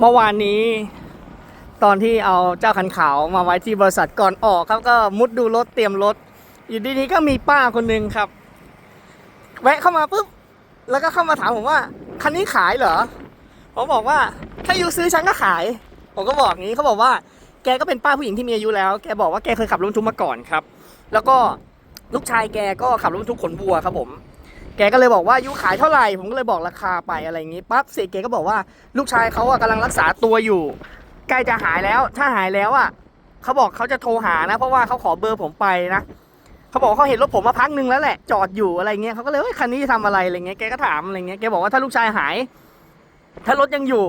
เมื่อวานนี้ ตอนที่เอาเจ้าคันขาวมาไว้ที่บริษัทก่อนออกครับก็มุดดูรถเตรียมรถ อยู่ดีๆก็มีป้าคนหนึ่งครับ แวะเข้ามาปุ๊บแล้วก็เข้ามาถามผมว่าคันนี้ขายเหรอผมบอกว่าถ้าอยู่ซื้อฉันก็ขาย ผมก็บอกงี้เขาบอกว่า แกก็เป็นป้าผู้หญิงที่มีอายุแล้ว แกบอกว่าแกเคยขับรถบรรทุกมาก่อนครับ แล้วก็ลูกชายแกก็ขับรถบรรทุกขนบัวครับผม แกก็เลยบอกว่าอายุขายเท่าไหร่ ผมก็เลยบอกราคาไปอะไรอย่างงี้ปั๊บเสร็จแกก็บอกว่าลูกชายเขาอะกำลังรักษาตัวอยู่ ใกล้จะหายแล้ว ถ้าหายแล้วอะเขาบอกเขาจะโทรหานะ เพราะว่าเขาขอเบอร์ผมไปนะเขาบอกเขาเห็นรถผมมาพักหนึ่งแล้วแหละจอดอยู่อะไรเงี้ยเขาก็เลยเฮ้ยคันนี้จะทำอะไรอะไรเงี้ยแกก็ถามอะไรเงี้ยแกบอกว่าถ้าลูกชายหาย ถ้ารถยังอยู่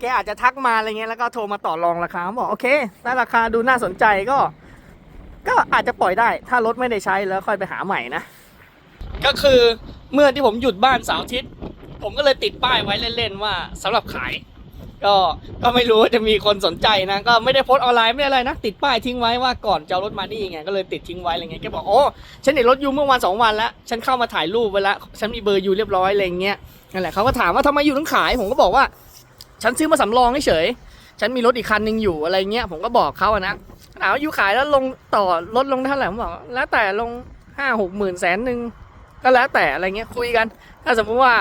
แกอาจจะทักมาอะไรเงี้ยแล้วก็โทรมาต่อรองราคาเขาบอกโอเคถ้าราคาดูน่าสนใจก็ ก็อาจจะปล่อยได้ ถ้ารถไม่ได้ใช้แล้วค่อยไปหาใหม่นะ ก็คือเมื่อที่ผมหยุดบ้านเสาร์อาทิตย์ ผมก็เลยติดป้ายไว้เล่นๆว่าสำหรับขาย ก็ก็ไม่รู้ว่าจะมีคนสนใจนะ ก็ไม่ได้โพสออนไลน์ไม่ได้อะไรนะ ติดป้ายทิ้งไว้ว่าก่อนจะรถมานี่ไงก็เลยติดทิ้งไว้อะไรเงี้ยแกบอกโอ้ฉันเห็นรถยูเมื่อวันสองวันแล้ว ฉันเข้ามาถ่ายรูปไว้แล้วฉันมีเบอร์ยูเรียบร้อยอะไรเงี้ยนั่นแหละเขาก็ถามว่าทำไมยูต้องขาย ผมก็บอกว่า ฉันซื้อมาสำรองเฉยฉันมีรถอีกคันหนึ่งอยู่อะไรเงี้ยผมก็บอกเขาอะนะถามว่ายูขายแล้วลงต่อลดลงเท่าไหร่ผมบอก แล้วแต่ลงห้าหกหมื่นแสนหนึ่ง ก็แล้วแต่อะไรเงี้ยคุยกัน ถ้าสมมติว่า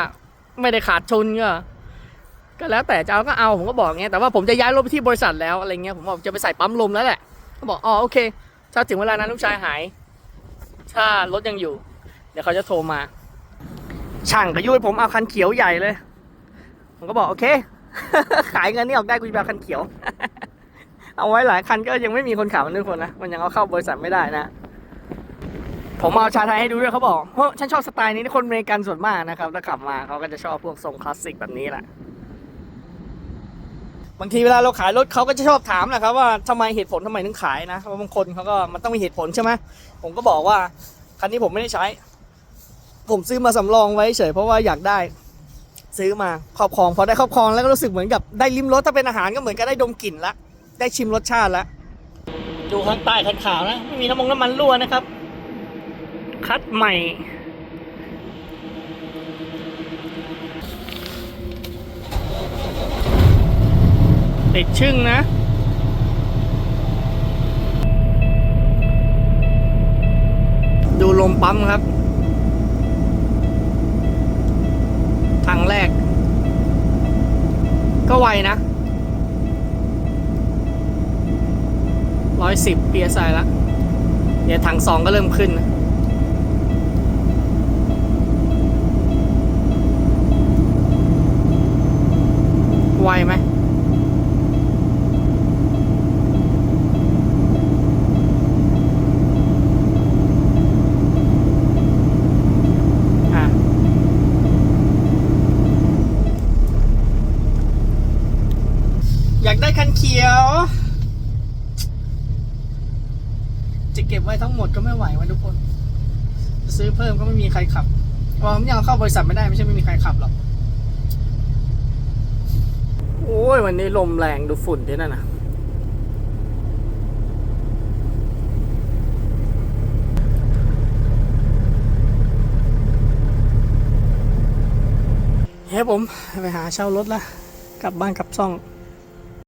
ไม่ได้ขาดทุนก็ก็แล้วแต่จะเอาก็เอาผมก็บอกเงี้ยแต่ว่าผมจะย้ายรถไปที่บริษัทแล้วอะไรเงี้ยผมบอกจะไปใส่ปั๊มลมแล้วแหละเขาบอกอ๋อโอเค ถ้าถึงเวลานั้นลูกชายหาย ถ้ารถยังอยู่ เดี๋ยวเขาจะโทรมา ช่างก็ยุ่ยผมเอาคันเขียวใหญ่เลย ผมก็บอกโอเค ขายเงินนี่ออกได้กูจะเอาคันเขียว เอาไว้หลายคันก็ยังไม่มีคนขับนทุกคนนะมันยังเอาเข้าบริษัทไม่ได้นะ ผมเอาชาไทยให้ดูด้วยเขาบอกเพราะฉันชอบสไตล์นี้คนอเมริกันส่วนมากนะครับถ้าขับมาเขาก็จะชอบพวกทรงคลาสสิกแบบนี้แหละบางทีเวลาเราขายรถเขาก็จะชอบถามนะครับว่าทำไมเหตุผลทำไมถึงขายนะเพราะบางคนเขาก็มันต้องมีเหตุผลใช่ไหมผมก็บอกว่าคันนี้ผมไม่ได้ใช้ ผมซื้อมาสำรองไว้เฉยเพราะว่าอยากได้ซื้อมาครอบครองพอได้ครอบครองแล้วก็รู้สึกเหมือนกับได้ลิ้มรสถ้าเป็นอาหารก็เหมือนกับได้ดมกลิ่นละได้ชิมรสชาติละดูข้างใต้คันขาวนะไม่มีน้ำมันน้ำมันรั่วนะครับ คัดใหม่ ติดชึ่งนะดูลมปั๊มครับ ทางแรก ก็ไวนะร้อยสิบ psi ละ เดี๋ยวถังสองก็เริ่มขึ้นนะ วไหมอยากได้คันเขียว จะเก็บไว้ทั้งหมดก็ไม่ไหววะทุกคน ซื้อเพิ่มก็ไม่มีใครขับเพราะผมยังเข้าบริษัทไม่ได้ไม่ใช่ไม่มีใครขับหรอก โอ้ยวันนี้ลมแรงดูฝุ่นที่นั่นนะเฮ้ผมไปหาเช่ารถละกลับบ้านกลับซ่อง